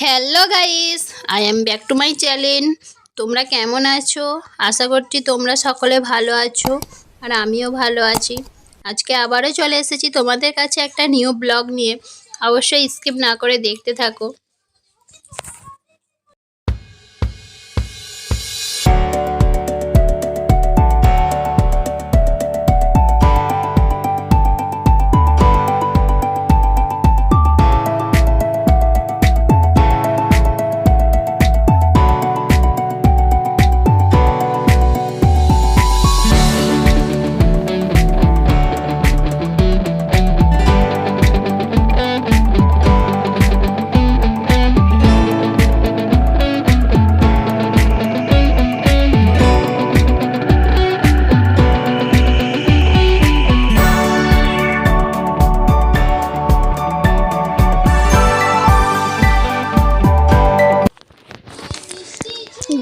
Hello guys I am back to my channel তোমরা কেমন আছো? আশা করছি তোমরা সকলে ভালো আছো আর আমিও ভালো আছি। আজকে আবারও চলে এসেছি তোমাদের কাছে একটা নিউ ব্লগ নিয়ে। অবশ্যই স্কিপ না করে দেখতে থাকো।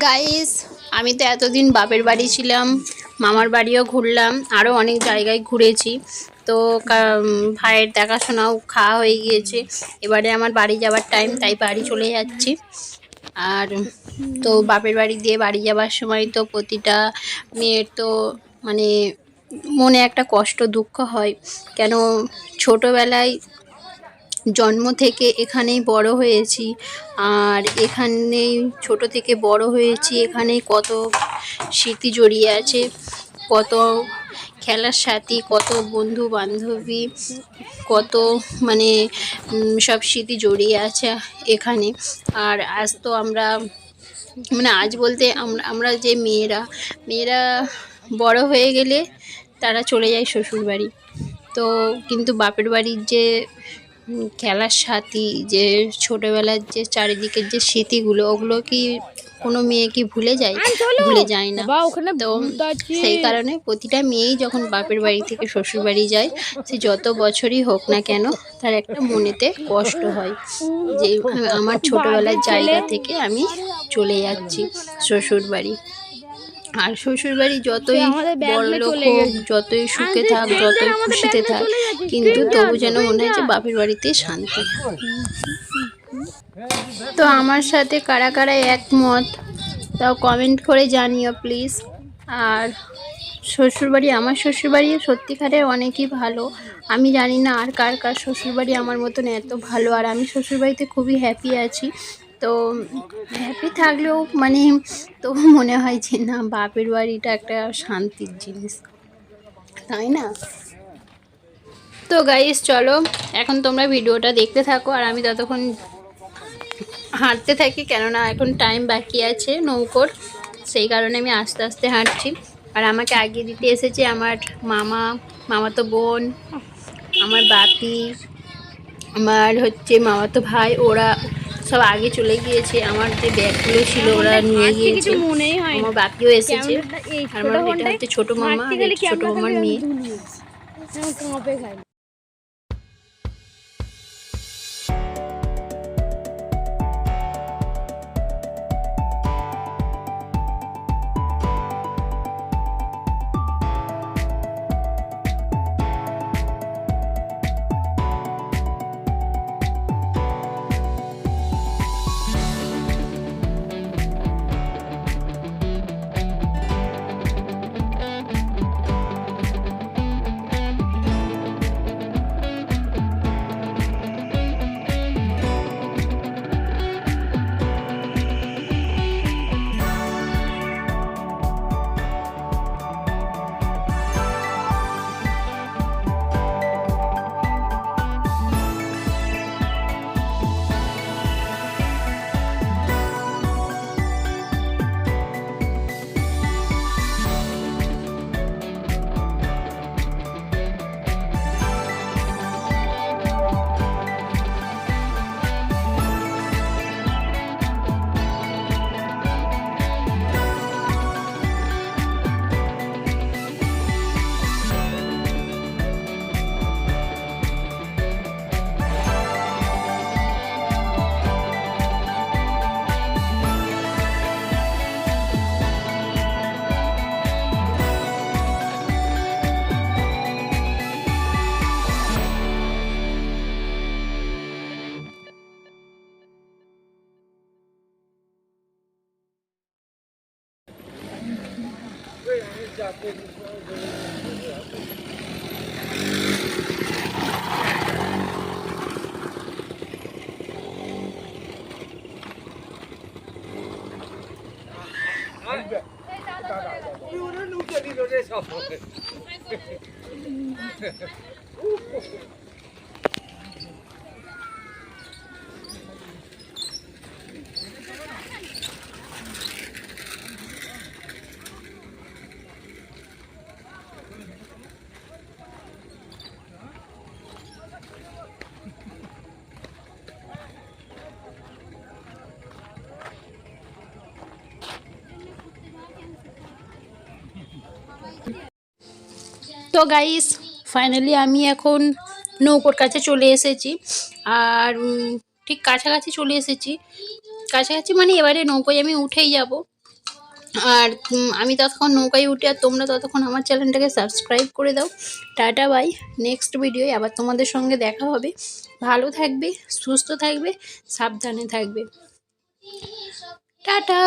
গাইস আমি তো এতদিন বাপের বাড়ি ছিলাম, মামার বাড়িও ঘুরলাম আরও অনেক জায়গায় ঘুরেছি। তো ভাইয়ের দেখাশোনাও খাওয়া হয়ে গিয়েছে। এবারে আমার বাড়ি যাওয়ার টাইম তাই বাড়ি চলে যাচ্ছি। আর তো বাপের বাড়ি দিয়ে বাড়ি যাওয়ার সময় তো প্রতিটা মেয়ের তো মানে মনে একটা কষ্ট, দুঃখ হয়। কেন ছোটোবেলায় জন্ম থেকে এখানেই বড় হয়েছি। আর এখানেই ছোট থেকে বড় হয়েছি, এখানেই কত স্মৃতি জড়িয়ে আছে, কত খেলার সাথী, কত বন্ধু বান্ধবী কত মানে সব স্মৃতি জড়িয়ে আছে এখানে। আর আজ তো আমরা মানে আজ বলতে আমরা আমরা যে মেয়েরা মেয়েরা বড় হয়ে গেলে তারা চলে যায় শ্বশুরবাড়ি। তো কিন্তু বাপের বাড়ির যে খেলার সাথী যে ছোটবেলার যে চারিদিকের যে স্মৃতিগুলো ওগুলো কি কোনো মেয়ে কি ভুলে যায়? ভুলে যায় না। তো সেই কারণে প্রতিটা মেয়েই যখন বাপের বাড়ি থেকে শ্বশুর বাড়ি যায় সে যত বছরই হোক না কেন তার একটা মনেতে কষ্ট হয় যে আমার ছোটবেলার জায়গা থেকে আমি চলে যাচ্ছি শ্বশুর বাড়ি আর শ্বশুর বাড়ি যতই হোক যতই সুখে থাক যতই খুশিতে থাক কিন্তু তবু যেন মনে হয় যে বাপের বাড়িতে শান্তি তো আমার সাথে কারা কারা একমত তাও কমেন্ট করে জানিও প্লিজ আর শ্বশুরবাড়ি আমার শ্বশুরবাড়ি সত্যিকারে অনেকই ভালো। আমি জানি না আর কার কার শ্বশুরবাড়ি আমার মতন এত ভালো। আর আমি শ্বশুরবাড়িতে খুবই হ্যাপি আছি। তো হ্যাপি থাকলেও মানে তো মনে হয় যে না, বাপের বাড়িটা একটা শান্তির জিনিস। তাই না? তো গাইস চলো, এখন তোমরা ভিডিওটা দেখতে থাকো আর আমি ততক্ষণ হাঁটতে থাকি, কেননা এখন টাইম বাকি আছে নৌকোর, সেই কারণে আমি আস্তে আস্তে হাঁটছি। আর আমাকে আগিয়ে দিতে এসেছে আমার মামা, মামাতো বোন, আমার বাপি, আমার হচ্ছে মামাতো ভাই, ওরা সব আগে চলে গিয়েছে আমার যে ব্যাগগুলো ছিল ওরা নিয়ে গিয়েছে। হয়। আমার বাপিও এসেছে। আর আমার এটা হচ্ছে ছোট মামা ছোট মামার মেয়ে। Não queria deixar fora. তো গাইস ফাইনালি আমি এখন নৌকোর কাছে চলে এসেছি। আর ঠিক কাছাকাছি চলে এসেছি। কাছাকাছি মানে এবারে নৌকোয় আমি উঠেই যাব। আর আমি ততক্ষণ নৌকায় উঠে আর তোমরা ততক্ষণ আমার চ্যানেলটাকে সাবস্ক্রাইব করে দাও। টাটা বাই নেক্সট ভিডিওয় আবার তোমাদের সঙ্গে দেখা হবে। ভালো থাকবে, সুস্থ থাকবে, সাবধানে থাকবে। টাটা!